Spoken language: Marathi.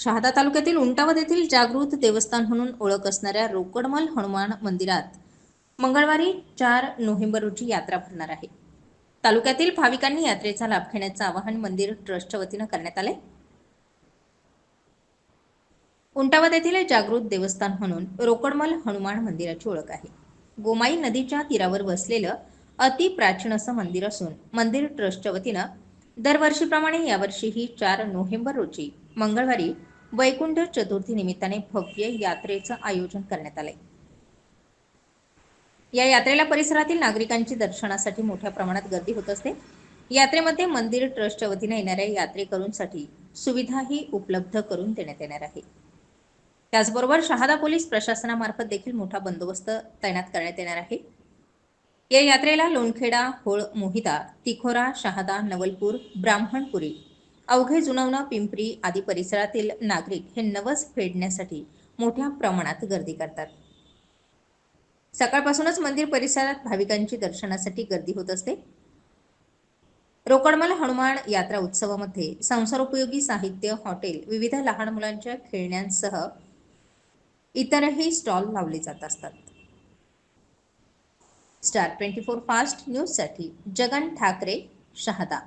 शहादा तालुक्यातील उंटावद येथील जागृत देवस्थान म्हणून ओळख असणाऱ्या रोकडमल हनुमान मंदिरात मंगळवारी चार नोव्हेंबर रोजी यात्रा भरणार आहे. तालुक्यातील भाविकांनी यात्रेचा लाभ घेण्याचं आवाहन मंदिर ट्रस्टच्या वतीनं करण्यात आले उंटावद येथील जागृत देवस्थान म्हणून रोकडमल हनुमान मंदिराची ओळख आहे. गोमाई नदीच्या तीरावर वसलेलं अति प्राचीन असं मंदिर असून मंदिर ट्रस्टच्या वतीनं दरवर्षीप्रमाणे यावर्षीही चार नोव्हेंबर रोजी मंगळवारी वैकुंठ चतुर्थी निमित्ताने भव्य यात्रेचं आयोजन करण्यात आलंय. या यात्रेला परिसरातील नागरिकांची दर्शनासाठी मोठ्या प्रमाणात गर्दी होत असते. यात्रेमध्ये मंदिर ट्रस्टच्या वतीने येणाऱ्या यात्रेकरूंसाठी सुविधाही उपलब्ध करून देण्यात येणार आहे. त्याचबरोबर शहादा पोलीस प्रशासनामार्फत देखील मोठा बंदोबस्त तैनात करण्यात येणार आहे. या यात्रेला लोणखेडा होळ मोहिता तिखोरा शहादा नवलपूर ब्राह्मणपुरी अवघे जुनवणं पिंपरी आदी परिसरातील नागरिक हे नवस फेडण्यासाठी मोठ्या प्रमाणात गर्दी करतात. सकाळपासूनच मंदिर परिसरात भाविकांची दर्शनासाठी गर्दी होत असते. रोकडमल हनुमान यात्रा उत्सवामध्ये संसारोपयोगी साहित्य हॉटेल विविध लहान मुलांच्या खेळण्यांसह इतरही स्टॉल लावले जात असतात. स्टार ट्वेंटी फोर फास्ट न्यूजसाठी जगन ठाकरे शहादा.